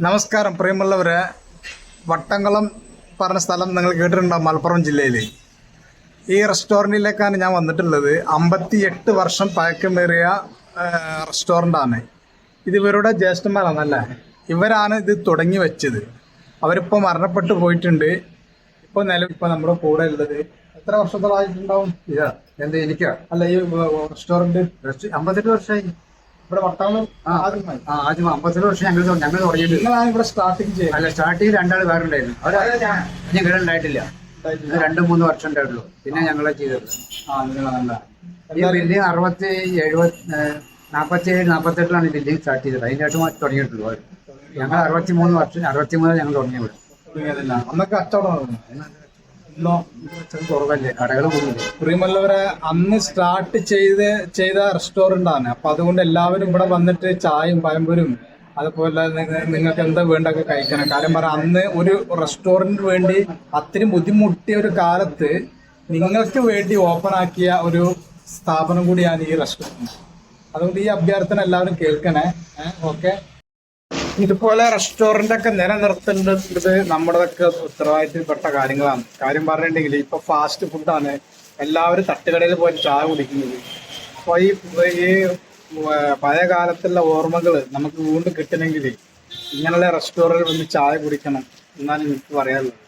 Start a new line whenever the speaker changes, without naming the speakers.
നമസ്കാരം പ്രിയമുള്ളവരെ. വട്ടംകുളം പറഞ്ഞ സ്ഥലം നിങ്ങൾ കേട്ടിട്ടുണ്ടാവും മലപ്പുറം ജില്ലയിൽ ഈ റെസ്റ്റോറന്റിലേക്കാണ് ഞാൻ വന്നിട്ടുള്ളത്. അമ്പത്തി എട്ട് വർഷം പഴക്കമേറിയ റെസ്റ്റോറന്റാണ് ഇത് ഇവരുടെ ജ്യേഷ്ഠന്മാരാണല്ലേ? ഇവരാണ് ഇത് തുടങ്ങി വെച്ചത്. അവരിപ്പോൾ മരണപ്പെട്ടു പോയിട്ടുണ്ട്. ഇപ്പോൾ നിലവിൽ ഇപ്പോൾ നമ്മുടെ കൂടെ ഉള്ളത്. എത്ര വർഷത്തോളായിട്ടുണ്ടാവും?
എന്താ എനിക്കാ?
അല്ല ഈ റെസ്റ്റോറന്റ്
റെസ്റ്റ് അമ്പത്തെട്ട് വർഷമായി.
ഇവിടെ
ആ ആദ്യം അമ്പത്തെട്ട് വർഷം ഞങ്ങൾ ഞങ്ങൾ
തുടങ്ങിയിട്ടില്ല ഇവിടെ സ്റ്റാർട്ടിങ് ചെയ്യും
അല്ല സ്റ്റാർട്ടിങ് രണ്ടാൾ വേറെ ഉണ്ടായിരുന്നു ഞങ്ങൾ ഉണ്ടായിട്ടില്ല. ഇത് രണ്ട് മൂന്ന് വർഷം ഉണ്ടായിട്ടുള്ളൂ. പിന്നെ ഞങ്ങളെ ചെയ്തത്. ഈ ബിൽഡിംഗ് അറുപത്തി എഴുപത്തി നാൽപ്പത്തി ഏഴ് നാൽപ്പത്തെട്ടിലാണ് ഈ ബിൽഡിംഗ് സ്റ്റാർട്ട് ചെയ്തത്. അതിന്റെ ശേഷം തുടങ്ങിയിട്ടുള്ളൂ. അവർ ഞങ്ങൾ അറുപത്തി മൂന്ന് വർഷം അറുപത്തി മൂന്ന് ഞങ്ങൾ തുടങ്ങിയത്
അന്നൊക്കെ കച്ചവടം
കുറവല്ലേ? കടകൾ കൂടുതൽ
പ്രിയമുള്ളവരെ അന്ന് സ്റ്റാർട്ട് ചെയ്ത് ചെയ്ത റെസ്റ്റോറന്റ് ആണ്. അപ്പൊ അതുകൊണ്ട് എല്ലാവരും ഇവിടെ വന്നിട്ട് ചായയും പഴംപൊരും അതുപോലെ നിങ്ങ- നിങ്ങൾക്ക് എന്താ വേണ്ടൊക്കെ കഴിക്കണം. കാര്യം പറയാം അന്ന് ഒരു റെസ്റ്റോറന്റ് വേണ്ടി അത്രയും ബുദ്ധിമുട്ടിയ ഒരു കാലത്ത് നിങ്ങൾക്ക് വേണ്ടി ഓപ്പൺ ആക്കിയ ഒരു സ്ഥാപനം കൂടിയാണ് ഈ റെസ്റ്റോറന്റ് അതുകൊണ്ട് ഈ അഭ്യർത്ഥന എല്ലാവരും കേൾക്കണേ. ഓക്കെ? ഇതുപോലെ റെസ്റ്റോറന്റ് ഒക്കെ നിലനിർത്തേണ്ടത് നമ്മുടെയൊക്കെ ഉത്തരവാദിത്തപ്പെട്ട കാര്യങ്ങളാണ്. കാര്യം പറഞ്ഞിട്ടുണ്ടെങ്കിൽ ഇപ്പൊ ഫാസ്റ്റ് ഫുഡാണ് എല്ലാവരും തട്ടുകടയിൽ പോയി ചായ കുടിക്കുന്നത്. അപ്പൊ ഈ പഴയ കാലത്തുള്ള ഓർമ്മകൾ നമുക്ക് വീണ്ടും കിട്ടണമെങ്കിൽ ഇങ്ങനെയുള്ള റെസ്റ്റോറന്റിൽ വന്ന് ചായ കുടിക്കണം എന്നാണ് എനിക്ക് പറയാനുള്ളത്.